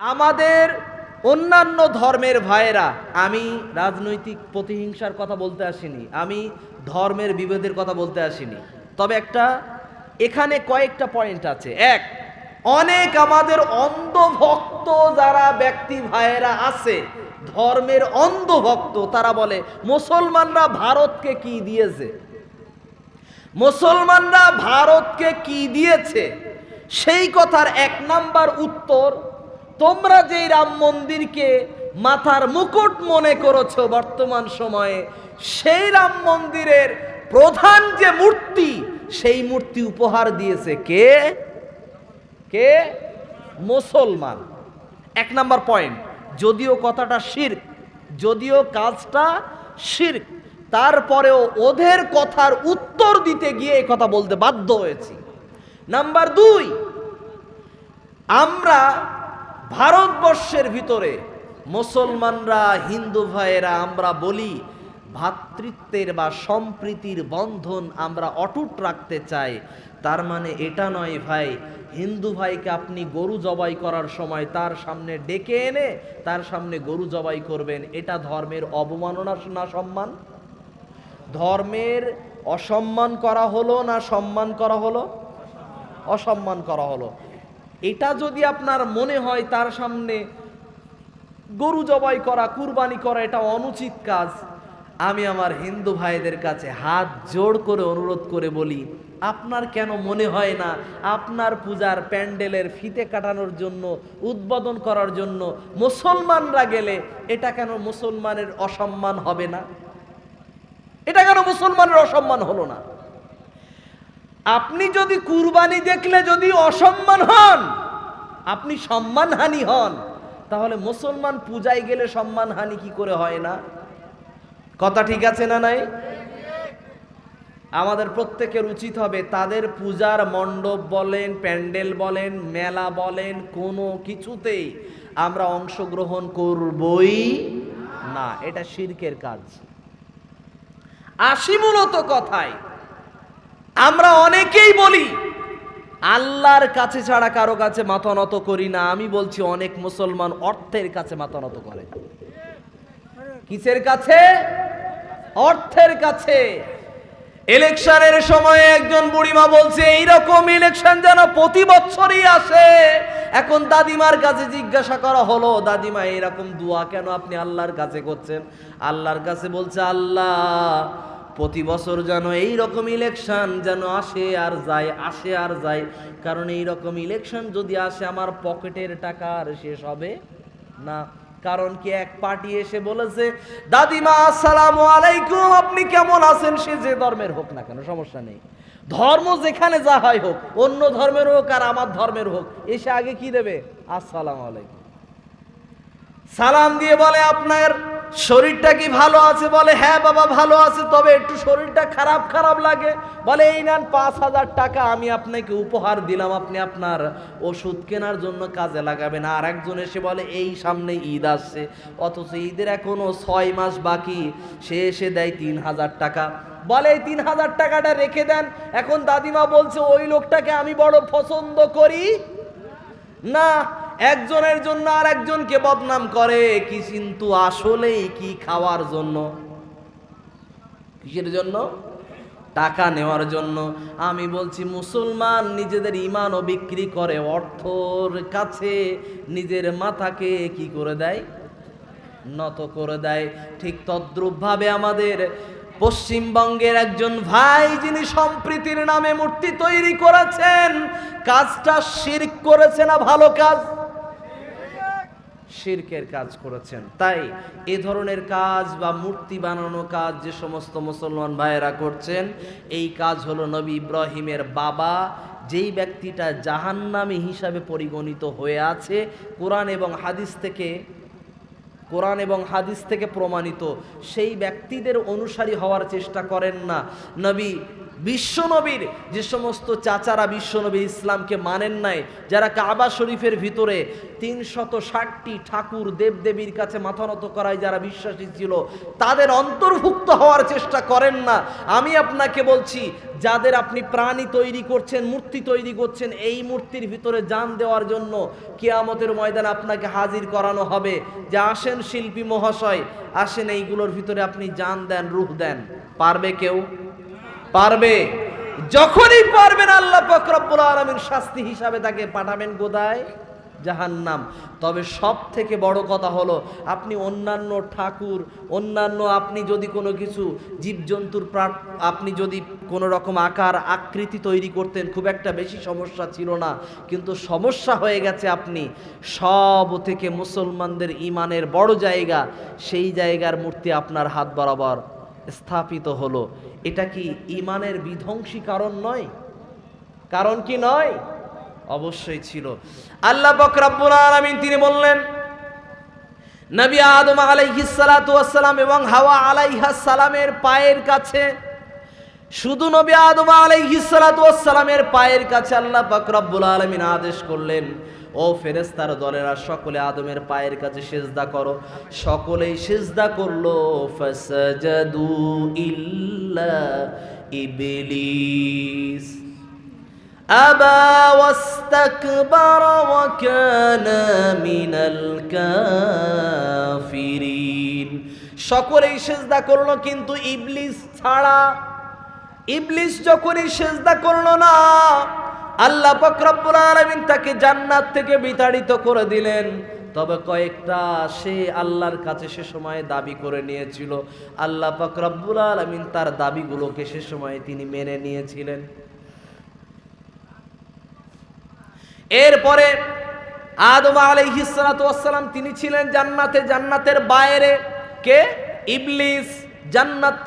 আমাদের অন্যান্য ধর্মের ভাইয়েরা, আমি রাজনৈতিক প্রতিহিংসার কথা বলতে আসিনি, আমি ধর্মের বিভেদের কথা বলতে আসিনি। তবে একটা, এখানে কয়েকটা পয়েন্ট আছে। এক, অনেক আমাদের অন্ধভক্ত যারা ব্যক্তি ভাইয়েরা আছে, ধর্মের অন্ধভক্ত, তারা বলে, মুসলমানরা ভারতকে কি দিয়েছে? মুসলমানরা ভারতকে কি দিয়েছে? সেই কথার এক নাম্বার উত্তর তোমরা যে রাম মন্দিরকে মাথার মুকুট মনে করেছ বর্তমান সময়ে, সেই রাম মন্দিরের প্রধান যে মূর্তি, সেই মূর্তি উপহার দিয়েছে কে? কে? মুসলমান। এক নাম্বার পয়েন্ট, যদিও কথাটা শির্ক, যদিও কাজটা শির্ক, তারপরেও ওদের কথার উত্তর দিতে গিয়ে এই কথা বলতে বাধ্য হয়েছি। নাম্বার দুই, আমরা ভারতবর্ষের ভিতরে মুসলমানরা, হিন্দু ভাইয়েরা, আমরা বলি ভ্রাতৃত্বের বা সম্প্রীতির বন্ধন আমরা অটুট রাখতে চাই। তার মানে এটা নয় ভাই, হিন্দু ভাইকে আপনি গরু জবাই করার সময় তার সামনে ডেকে এনে তার সামনে গরু জবাই করবেন, এটা ধর্মের অবমাননা না সম্মান? ধর্মের অসম্মান করা হলো না সম্মান করা হলো? অসম্মান করা হলো। এটা যদি আপনার মনে হয় তার সামনে গরু জবাই করা, কুরবানি করা, এটা অনুচিত কাজ, আমি আমার হিন্দু ভাইদের কাছে হাত জোড় করে অনুরোধ করে বলি, আপনার কেন মনে হয় না আপনার পূজার প্যান্ডেলের ফিতে কাটানোর জন্য, উদ্বোধন করার জন্য মুসলমানরা গেলে এটা কেন মুসলমানের অসম্মান হবে না? এটা কেন মুসলমানের অসম্মান হলো না? আপনি যদি কুরবানি দেখলে যদি অসম্মান হন, আপনি সম্মানহানি হন, তাহলে মুসলমান পূজায় গেলে সম্মানহানি কি করে হয় না? কথা ঠিক আছে না নাই? আমাদের প্রত্যেকের উচিত হবে তাদের পূজার মণ্ডপ বলেন, প্যান্ডেল বলেন, মেলা বলেন, কোনো কিছুতেই আমরা অংশগ্রহণ করবই না। এটা শিরকের কাজ। আসি মূলত কথায়। আমরা অনেকেই বলি, আল্লাহর কাছে ছাড়া কারও কাছে মাথা নত করি না। আমি বলছি অনেক মুসলমান অর্থের কাছে মাথা নত করে। কিসের কাছে? অর্থের কাছে। ইলেকশনের সময় একজন বুড়িমা বলছে, এইরকম ইলেকশন যেন প্রতি বছরই আসে। এখন দাদিমার কাছে জিজ্ঞাসা করা হলো, দাদিমা এরকম দোয়া কেন আপনি আল্লাহর কাছে করছেন? আল্লাহর কাছে বলছে, আল্লাহ প্রতি বছর যেন এই রকম ইলেকশন যেন আসে আর যায়, আসে আর যায়। কারণ এই রকম ইলেকশন যদি আসে, আমার পকেটের টাকা আর শেষ হবে না। কারণ কি এক পার্টি এসে বলেছে, দাদিমা, আসসালামু আলাইকুম, আপনি কেমন আছেন? সে যে ধর্মের হোক না কেন, সমস্যা নেই। ধর্ম যেখানে যা হয় হোক, অন্য ধর্মের হোক আর আমার ধর্মের হোক, এসে আগে কি দেবে? আসসালামু আলাইকুম। সালাম দিয়ে বলে আপনার শরীরটা কি ভালো আছে? বলে হ্যাঁ বাবা, ভালো আছে। তবে একটু শরীরটা খারাপ খারাপ লাগে। বলে, এই নেন, পাঁচ হাজার টাকা আমি আপনাকে উপহার দিলাম। আপনি আপনার ওষুধ কেনার জন্য কাজে লাগাবেন। আর একজন এসে বলে, এই সামনে ঈদ আসছে। অথচ ঈদের এখনও ছয় মাস বাকি। সে এসে দেয় তিন হাজার টাকা। বলে, এই তিন হাজার টাকাটা রেখে দেন। এখন দাদিমা বলছে, ওই লোকটাকে আমি বড় পছন্দ করি। না একজনের জন্য আর একজনকে বদনাম করে, কি কিন্তু আসলেই কি খাওয়ার জন্য? কিসের জন্য? টাকা নেওয়ার জন্য। আমি বলছি, মুসলমান নিজেদের ইমানও বিক্রি করে, অর্থর কাছে নিজের মাথাকে কি করে দেয়? নত করে দেয়। ঠিক তদ্রূপভাবে আমাদের পশ্চিমবঙ্গের একজন ভাই, যিনি সম্প্রীতির নামে মূর্তি তৈরি করেছেন, কাজটা শিরক করেছে না ভালো কাজ? শিরকের কাজ করেছেন। তাই এ ধরনের কাজ বা মূর্তি বানানো কাজ যে সমস্ত মুসলমান ভাইয়েরা করছেন, এই কাজ হলো নবী ইব্রাহিমের বাবা, যেই ব্যক্তিটা জাহান্নামী হিসাবে পরিগণিত হয়ে আছে, কোরআন এবং হাদিস থেকে, কোরআন এবং হাদিস থেকে প্রমাণিত। সেই ব্যক্তিদের অনুসারী হওয়ার চেষ্টা করেন না। নবী বিশ্বনবীর যে সমস্ত চাচারা বিশ্বনবী ইসলামকে মানেন নাই, যারা কাবা শরীফের ভিতরে তিনশত ষাটটি ঠাকুর দেবদেবীর কাছে মাথা নত করায় যারা বিশ্বাসী ছিল, তাদের অন্তর্ভুক্ত হওয়ার চেষ্টা করেন না। আমি আপনাকে বলছি, যাদের আপনি প্রাণী তৈরি করছেন, মূর্তি তৈরি করছেন, এই মূর্তির ভিতরে জান দেওয়ার জন্য কেয়ামতের ময়দানে আপনাকে হাজির করানো হবে। যে আসেন শিল্পী মহাশয়, আসেন এইগুলোর ভিতরে আপনি জান দেন রূপ দেন। পারবে কেউ? পারবে। যখনই পারবেন আল্লাহ ফকরব্বুল আলমীর শাস্তি হিসাবে তাকে পাঠাবেন গোদায় জাহান্নাম। তবে সব থেকে বড় কথা হলো, আপনি অন্যান্য ঠাকুর, অন্যান্য আপনি যদি কোনো কিছু জীবজন্তুর আপনি যদি কোনো রকম আকার, আকৃতি তৈরি করতেন, খুব একটা বেশি সমস্যা ছিল না। কিন্তু সমস্যা হয়ে গেছে আপনি। সব থেকে মুসলমানদের ইমানের বড় জায়গা, সেই জায়গার মূর্তি আপনার হাত বরাবর। স্থাপিত হলো। এটা কি ইমানের বিধ্বংসী কারণ নয়? কারণ কি নয়? অবশ্যই ছিল। আল্লাহ বকরাব্বুল আলামিন তিনি বললেন, নবী আদম আলাইহিস সালাতু ওয়াসসালাম এবং হাওয়া আলাইহাস সালামের পায়ের কাছে, শুধু নবী আদম আলাইহিস সালাতু ওয়াসসালামের পায়ের কাছে আল্লাহ পাক রব্বুল আলামিন আদেশ করলেন ও ফেরেস্তার দলেরা, সকলে আদমের পায়ের কাছে সেজদা করো। সকলেই সেজদা করল, ফাসাজাদু ইল্লা ইবলিস। আবা ওয়া কানা মিনাল কাফিরিন। সকলেই সেজদা করল, কিন্তু ইবলিস ছাড়া, ইবলিস যখনই সেজদা করল না আল্লাহ পাক রব্বুল আলামিন তাকে জান্নাত থেকে বিতাড়িত করে দিলেন। তবে কয়েকটা সে আল্লাহর কাছে সে সময় দাবি করে নিয়েছিল। আল্লাহ পাক রব্বুল আলামিন তার দাবিগুলোকে সে সময় তিনি মেনে নিয়েছিলেন। এরপরে আদম আলাইহিসসালাম তিনি ছিলেন জান্নাতে। জান্নাতের বাইরে কে? ইবলিস। জান্নাত